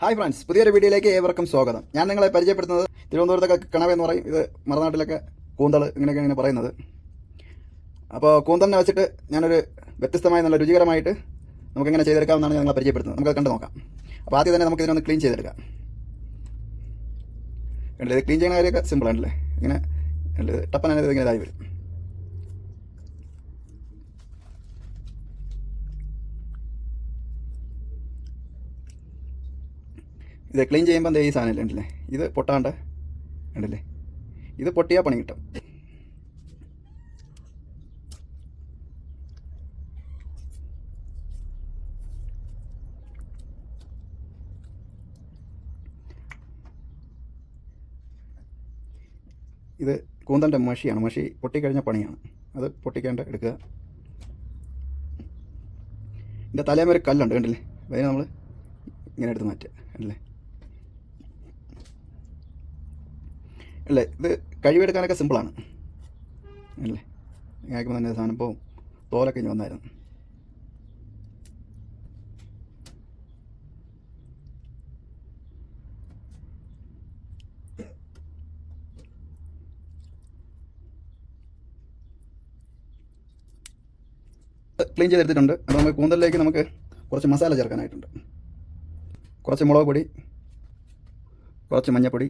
Hi friends പുതിയൊരു വീഡിയോയിലേക്ക് ഏവർക്കും സ്വാഗതം. ഞാൻ നിങ്ങളെ പരിചയപ്പെടുത്തുന്നത് തിരുവനന്തപുരത്തൊക്കെ കിണവ് എന്ന് പറയും. ഇത് മറുനാട്ടിലൊക്കെ കൂന്തൾ ഇങ്ങനെയൊക്കെ ഇങ്ങനെ പറയുന്നത്. അപ്പോൾ കൂന്തലിനെ വെച്ചിട്ട് ഞാനൊരു വ്യത്യസ്തമായ നല്ല രുചികരമായിട്ട് നമുക്ക് എങ്ങനെ ചെയ്തെടുക്കാമെന്നാണ് ഞാൻ പരിചയപ്പെടുത്തുന്നത്. നമുക്ക് കണ്ടു നോക്കാം. അപ്പോൾ ആദ്യം തന്നെ നമുക്ക് ഇതിനൊന്ന് ക്ലീൻ ചെയ്തെടുക്കാം. ഇത് ക്ലീൻ ചെയ്യുന്ന കാര്യമൊക്കെ സിമ്പിളാണല്ലേ ഇങ്ങനെ ടപ്പനാണ് ഇത് ഇങ്ങനെ ഇതായി വരും. ഇത് ക്ലീൻ ചെയ്യുമ്പോൾ എന്താ ഈ സാധനം ഉണ്ടല്ലേ ഇത് പൊട്ടാണ്ട് ഉണ്ടല്ലേ ഇത് പൊട്ടിയാൽ പണി കിട്ടും. ഇത് കൂന്തന്റെ മഷിയാണ്. മഷി പൊട്ടിക്കഴിഞ്ഞ പണിയാണ്. അത് പൊട്ടിക്കാണ്ട് എടുക്കുക. എന്റെ തലേമ ഒരു കല്ലുണ്ട് കണ്ടില്ലേ? അതിനെ നമ്മൾ ഇങ്ങനെ എടുത്ത് മാറ്റുക. കണ്ടില്ലേ? അല്ലേ? ഇത് കഴിവെടുക്കാനൊക്കെ സിമ്പിളാണ്. അല്ലേ? കേൾക്കുമ്പോൾ തന്നെ സാധനം ഇപ്പോൾ തോലൊക്കെ ഇനി വന്നായിരുന്നു. ക്ലീൻ ചെയ്തെടുത്തിട്ടുണ്ട്. അപ്പോൾ നമുക്ക് കൂന്തലിലേക്ക് നമുക്ക് കുറച്ച് മസാല ചേർക്കാനായിട്ടുണ്ട്. കുറച്ച് മുളക് പൊടി കുറച്ച് മഞ്ഞൾപ്പൊടി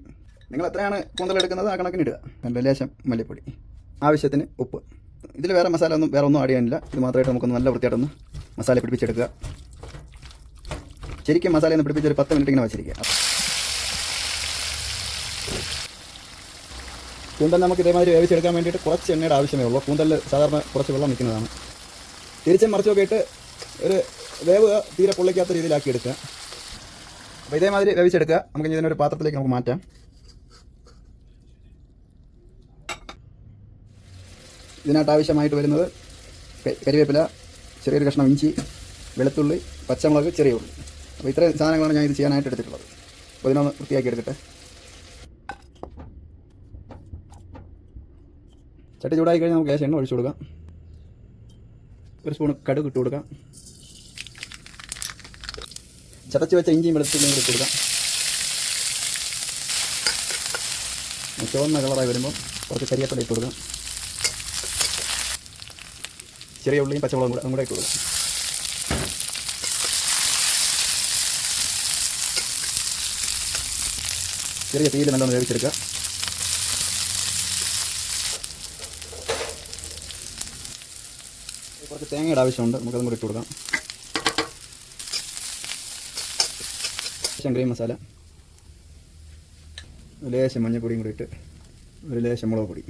നിങ്ങൾ എത്രയാണ് കൂന്തൽ എടുക്കുന്നത് ആ കണക്കിന് ഇടുക നല്ല ലേശം മല്ലിപ്പൊടി. ആവശ്യത്തിന് ഉപ്പ്. ഇതിൽ വേറെ മസാല ഒന്നും വേറെ ഒന്നും ആഡ് ചെയ്യാനില്ല. ഇത് മാത്രമായിട്ട് നമുക്കൊന്ന് നല്ല വൃത്തിയായിട്ടൊന്ന് മസാല പിടിപ്പിച്ചെടുക്കുക. ശരിക്കും മസാല ഒന്ന് പിടിപ്പിച്ച് ഒരു പത്ത് മിനിറ്റ് ഇങ്ങനെ വെച്ചിരിക്കുക. കൂന്തൽ നമുക്ക് ഇതേമാതിരി വേവിച്ചെടുക്കാൻ വേണ്ടിയിട്ട് കുറച്ച് എണ്ണയുടെ ആവശ്യമേ ഉള്ളൂ. കൂന്തലിൽ സാധാരണ കുറച്ച് വെള്ളം നിൽക്കുന്നതാണ്. തിരിച്ചും മറിച്ചൊക്കെ ഇട്ട് ഒരു വേവ് തീരെ പൊള്ളിക്കാത്ത രീതിയിലാക്കി എടുക്കുക. അപ്പോൾ ഇതേമാതിരി വേവിച്ചെടുക്കുക. നമുക്ക് ഇതിനൊരു പാത്രത്തിലേക്ക് നമുക്ക് മാറ്റാം. ഇതിനായിട്ട് ആവശ്യമായിട്ട് വരുന്നത് കരിവേപ്പില ചെറിയൊരു കഷ്ണം ഇഞ്ചി വെളുത്തുള്ളി പച്ചമുളക് ചെറിയ ഉള്ളി. അപ്പോൾ ഇത്രയും സാധനങ്ങളാണ് ഞാൻ ഇത് ചെയ്യാനായിട്ട് എടുത്തിട്ടുള്ളത്. അപ്പോൾ ഇതിനൊന്ന് വൃത്തിയാക്കി എടുക്കട്ടെ. ചട്ടി ചൂടായി കഴിഞ്ഞാൽ നമുക്ക് എണ്ണ ഒഴിച്ചു കൊടുക്കാം. ഒരു സ്പൂൺ കടുക് ഇട്ട് കൊടുക്കാം. ചതച്ച് വെച്ച ഇഞ്ചിയും വെളുത്തുള്ളിയും കൂടി ഇട്ട് കൊടുക്കാം. ചുവന്ന കളറായി വരുമ്പോൾ കുറച്ച് കരിയപ്പള്ളി ഇട്ട് കൊടുക്കാം. ചെറിയ ഉള്ളിയും പച്ചമുളകും കൂടെ കൂടെ ഇട്ട് കൊടുക്കാം ചെറിയ തീയിൽ നല്ലോണം വേവിച്ചെടുക്കുക. കുറച്ച് തേങ്ങയുടെ ആവശ്യമുണ്ട്. നമുക്കതും കൂടി ഇട്ട് കൊടുക്കാം. ഗ്രീൻ മസാല. ലേശം മഞ്ഞപ്പൊടിയും കൂടി ഇട്ട് ഒരു ലേശം മുളക് പൊടി.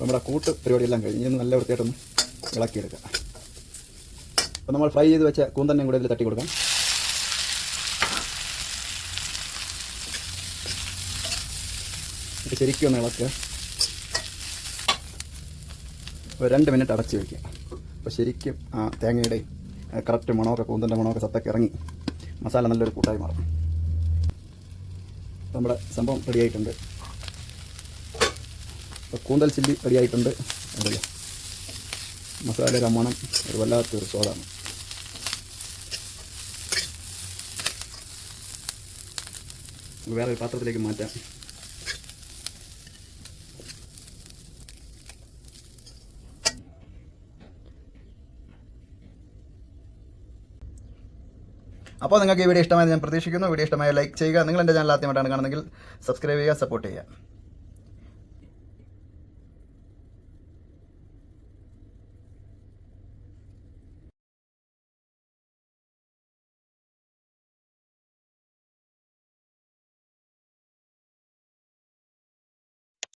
നമ്മുടെ കൂട്ട് പരിപാടിയെല്ലാം കഴിഞ്ഞ് നല്ല വൃത്തിയായിട്ടൊന്ന് ഇളക്കിയെടുക്കാം. അപ്പോൾ നമ്മൾ ഫ്രൈ ചെയ്ത് വെച്ച കൂന്തന്നെയും കൂടെ ഇതിൽ തട്ടി കൊടുക്കാം ശരിക്കും ഒന്ന് ഇളക്കുക. ഒരു രണ്ട് മിനിറ്റ് അടച്ച് വയ്ക്കുക അപ്പോൾ ശരിക്കും ആ തേങ്ങയുടെ കറക്റ്റ് മണമൊക്കെ കൂന്തന്റെ മണമൊക്കെ സത്തൊക്കെ ഇറങ്ങി മസാല നല്ലൊരു കൂട്ടായി മാറും. നമ്മുടെ സംഭവം റെഡിയായിട്ടുണ്ട് കൂന്തൽ ചില്ലി റെഡിയായിട്ടുണ്ട്. അതല്ലേ? മസാല രമണം ഒരു വല്ലാത്തൊരു സ്വാദാണ്. വേറെ ഒരു പാത്രത്തിലേക്ക് മാറ്റാം. അപ്പോൾ നിങ്ങൾക്ക് ഈ വീഡിയോ ഇഷ്ടമായെന്ന് ഞാൻ പ്രതീക്ഷിക്കുന്നു. വീഡിയോ ഇഷ്ടമായ ലൈക്ക് ചെയ്യുക. നിങ്ങൾ എന്റെ ചാനൽ ആദ്യമായിട്ടാണ് കാണുന്നതെങ്കിൽ സബ്സ്ക്രൈബ് ചെയ്യുക സപ്പോർട്ട് ചെയ്യുക.